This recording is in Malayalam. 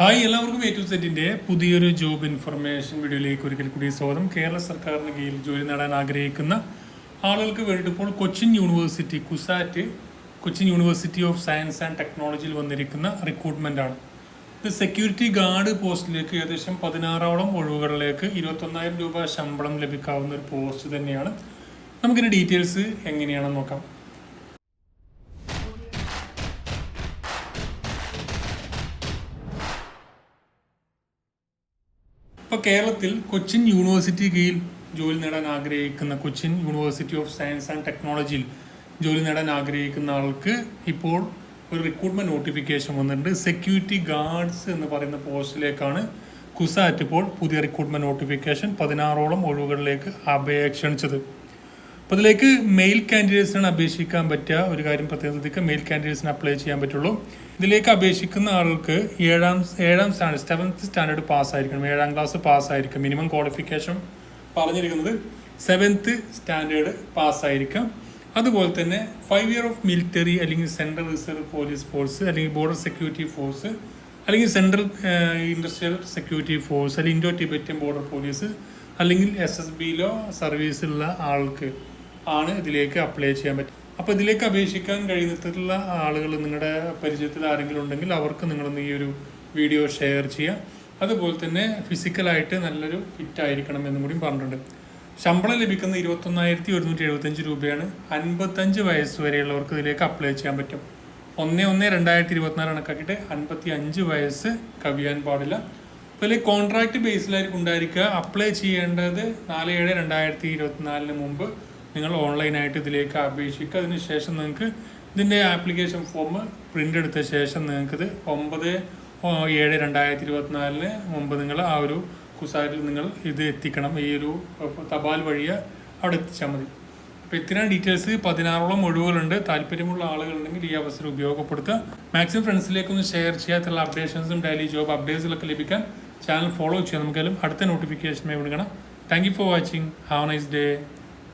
ഹായ് എല്ലാവർക്കും ടു സെറ്റിന്റെ പുതിയൊരു ജോബ് ഇൻഫർമേഷൻ വീഡിയോയിലേക്ക് ഒരിക്കൽ കൂടി സ്വാഗതം. കേരള സർക്കാരിന് കീഴിൽ ജോലി നേടാൻ ആഗ്രഹിക്കുന്ന ആളുകൾക്ക് വേണ്ടിയിട്ട് ഇപ്പോൾ Cochin university CUSAT Cochin university of science and ടെക്നോളജിയിൽ വന്നിരിക്കുന്ന റിക്രൂട്ട്മെന്റ് ആണ്. ഇത് സെക്യൂരിറ്റി ഗാർഡ് പോസ്റ്റിലേക്ക് ഏകദേശം പതിനാറോളം ഒഴിവുകളിലേക്ക് ഇരുപത്തൊന്നായിരം രൂപ ശമ്പളം ലഭിക്കാവുന്ന ഒരു പോസ്റ്റ് തന്നെയാണ്. നമുക്കിതിന്റെ ഡീറ്റെയിൽസ് എങ്ങനെയാണെന്ന് നോക്കാം. ഇപ്പോൾ കേരളത്തിൽ കൊച്ചിൻ യൂണിവേഴ്സിറ്റി കീഴിൽ ജോലി നേടാൻ ആഗ്രഹിക്കുന്ന Cochin university of science and ടെക്നോളജിയിൽ ജോലി നേടാൻ ആഗ്രഹിക്കുന്ന ആൾക്ക് ഇപ്പോൾ ഒരു റിക്രൂട്ട്മെന്റ് നോട്ടിഫിക്കേഷൻ വന്നിട്ടുണ്ട്. സെക്യൂരിറ്റി ഗാർഡ്സ് എന്ന് പറയുന്ന പോസ്റ്റിലേക്കാണ് കുസാറ്റ് ഇപ്പോൾ പുതിയ റിക്രൂട്ട്മെന്റ് നോട്ടിഫിക്കേഷൻ പതിനാറോളം ഒഴിവുകളിലേക്ക് അപേക്ഷ ക്ഷണിച്ചത്. അപ്പോൾ ഇതിലേക്ക് മെയിൽ കാൻഡിഡേറ്റ്സിനാണ് അപേക്ഷിക്കാൻ പറ്റുക ഒരു കാര്യം പ്രത്യേകം ശ്രദ്ധിക്കുക. മെയിൽ കാൻഡിഡേറ്റ്സിന് അപ്ലൈ ചെയ്യാൻ പറ്റുള്ളൂ. ഇതിലേക്ക് അപേക്ഷിക്കുന്ന ആൾക്ക് ഏഴാം ഏഴാം സ്റ്റാൻഡേർഡ് സെവൻത്ത് സ്റ്റാൻഡേർഡ് പാസ് ആയിരിക്കണം ഏഴാം ക്ലാസ് പാസ് ആയിരിക്കും മിനിമം ക്വാളിഫിക്കേഷൻ പറഞ്ഞിരിക്കുന്നത് സെവൻത്ത് സ്റ്റാൻഡേർഡ് പാസ് ആയിരിക്കാം അതുപോലെ തന്നെ ഫൈവ് ഇയർ ഓഫ് മിലിറ്ററി അല്ലെങ്കിൽ സെൻട്രൽ റിസർവ് പോലീസ് ഫോഴ്സ് അല്ലെങ്കിൽ ബോർഡർ സെക്യൂരിറ്റി ഫോഴ്സ് അല്ലെങ്കിൽ സെൻട്രൽ ഇൻഡസ്ട്രിയൽ സെക്യൂരിറ്റി ഫോഴ്സ് അല്ലെങ്കിൽ ഇൻഡോ ടിബറ്റൻ ബോർഡർ പോലീസ് അല്ലെങ്കിൽ എസ് എസ് ബിയിലോ സർവീസിലുള്ള ആൾക്ക് ആണ് ഇതിലേക്ക് അപ്ലൈ ചെയ്യാൻ പറ്റും അപ്പോൾ ഇതിലേക്ക് അപേക്ഷിക്കാൻ കഴിയുന്നതിലുള്ള ആളുകൾ നിങ്ങളുടെ പരിചയത്തിൽ ആരെങ്കിലും ഉണ്ടെങ്കിൽ അവർക്ക് നിങ്ങളൊന്ന് ഈ ഒരു വീഡിയോ ഷെയർ ചെയ്യാം. അതുപോലെ തന്നെ ഫിസിക്കലായിട്ട് നല്ലൊരു ഫിറ്റ് ആയിരിക്കണം എന്നും കൂടി പറഞ്ഞിട്ടുണ്ട്. ശമ്പളം ലഭിക്കുന്ന ഇരുപത്തൊന്നായിരത്തി ഒരുന്നൂറ്റി എഴുപത്തഞ്ച് രൂപയാണ് അൻപത്തഞ്ച് വയസ്സ് വരെയുള്ളവർക്ക് ഇതിലേക്ക് അപ്ലൈ ചെയ്യാൻ പറ്റും. ഒന്ന് ഒന്ന് രണ്ടായിരത്തി ഇരുപത്തിനാല് കണക്കാക്കിയിട്ട് അൻപത്തി അഞ്ച് വയസ്സ് കവിയാൻ പാടില്ല. അപ്പോൾ കോൺട്രാക്ട് ബേസിലായിരിക്കും ഉണ്ടായിരിക്കുക. അപ്ലൈ ചെയ്യേണ്ടത് നാല് ഏഴ് രണ്ടായിരത്തി ഇരുപത്തിനാലിന് മുമ്പ്. നിങ്ങൾ ഓൺലൈനായിട്ട് ഇതിലേക്ക് അപേക്ഷിക്കുക അതിനുശേഷം നിങ്ങൾക്ക് ഇതിന്റെ ആപ്ലിക്കേഷൻ ഫോം പ്രിന്റ് എടുത്ത ശേഷം നിങ്ങൾക്കിത് ഒമ്പത് ഏഴ് രണ്ടായിരത്തി ഇരുപത്തിനാലിന് മുമ്പ് നിങ്ങൾ ആ ഒരു കുസാരിൽ നിങ്ങൾ ഇത് എത്തിക്കണം. ഈ ഒരു തപാൽ വഴിയെ അവിടെ എത്തിച്ചാൽ മതി. അപ്പോൾ ഇത്രയും ഡീറ്റെയിൽസ് പതിനാറോളം ഒഴിവുകളുണ്ട്. താല്പര്യമുള്ള ആളുകളുണ്ടെങ്കിൽ ഈ അവസരം ഉപയോഗപ്പെടുത്തുക. മാക്സിമം ഫ്രണ്ട്സിലേക്കൊന്ന് ഷെയർ ചെയ്യാത്തുള്ള അപ്ഡേഷൻസും ഡെയിലി ജോബ് അപ്ഡേറ്റ്സിലൊക്കെ ലഭിക്കാൻ ചാനൽ ഫോളോ ചെയ്യാം നമുക്കെല്ലാം അടുത്ത നോട്ടിഫിക്കേഷനുമായി വിടുകണം thank you for watching have nice day